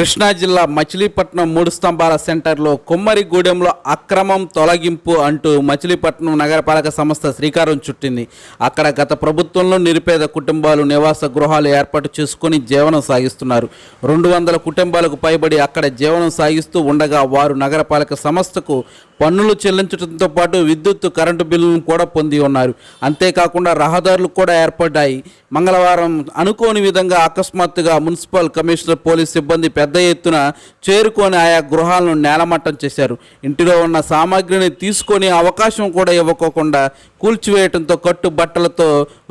కృష్ణా జిల్లా మచిలీపట్నం మూడు స్తంభాల సెంటర్లో కుమ్మరిగూడెంలో అక్రమం తొలగింపు అంటూ మచిలీపట్నం నగరపాలక సంస్థ శ్రీకారం చుట్టింది. అక్కడ గత ప్రభుత్వంలో నిరుపేద కుటుంబాలు నివాస గృహాలు ఏర్పాటు చేసుకుని జీవనం సాగిస్తున్నారు. రెండు వందల కుటుంబాలకు పైబడి అక్కడ జీవనం సాగిస్తూ ఉండగా వారు నగరపాలక సంస్థకు పన్నులు చెల్లించడంతో పాటు విద్యుత్ కరెంటు బిల్లులను కూడా పొంది ఉన్నారు. అంతేకాకుండా రహదారులు కూడా ఏర్పడ్డాయి. మంగళవారం అనుకోని విధంగా అకస్మాత్తుగా మున్సిపల్ కమిషనర్ పోలీస్ సిబ్బంది పెద్ద పెద్ద ఎత్తున చేరుకొని ఆయా గృహాలను నేలమట్టం చేశారు. ఇంటిలో ఉన్న సామాగ్రిని తీసుకొని అవకాశం కూడా ఇవ్వకోకుండా కూల్చివేయటంతో కట్టు బట్టలతో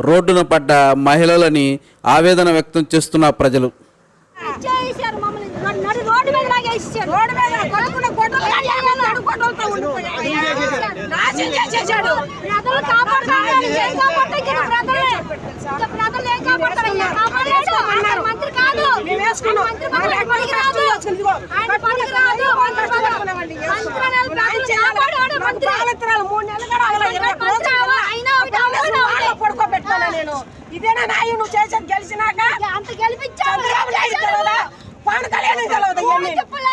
రోడ్డున పడ్డ మహిళలని ఆవేదన వ్యక్తం చేస్తున్న ప్రజలు. మంత్రి కాదు పడుకోబెట్టుకున్నా నేను. ఇదేనా నాయ? నువ్వు చేసేది గెలిచినాక? అంత గెలిపించావు. పవన్ కళ్యాణ్ లేకుండా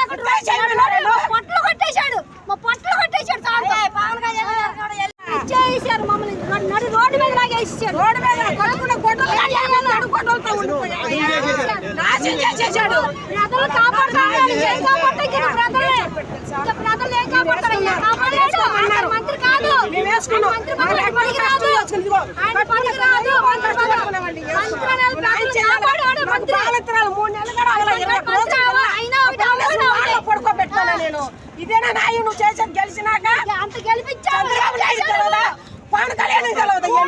కొట్టేశాడు. మా పొట్టలు కొట్టేశాడు చాలుతో. ఇచ్చేసారు మమ్మల్ని. రోడ్డు మీద లాగేసేసాడు. రోడ్డు మీద చేసేసాడు. ప్రజలు కాపాడుతారని ఏం ఇక్కడ ప్రజల్ని? ఇంకా ప్రజలు ఏం కాపాడతారు? ఈయన కాపాడలేడు. ఆయన మంత్రి కాదు. మంత్రి పనికి రాదు. ఆయన పనికి రాదు. పడుకోబెట్టుకున్నా నేను ఇదేనా నాయ నువ్వు చేసేది గెలిచినాక అంత తెలియదా పవన్ కళ్యాణ్ తెలియదా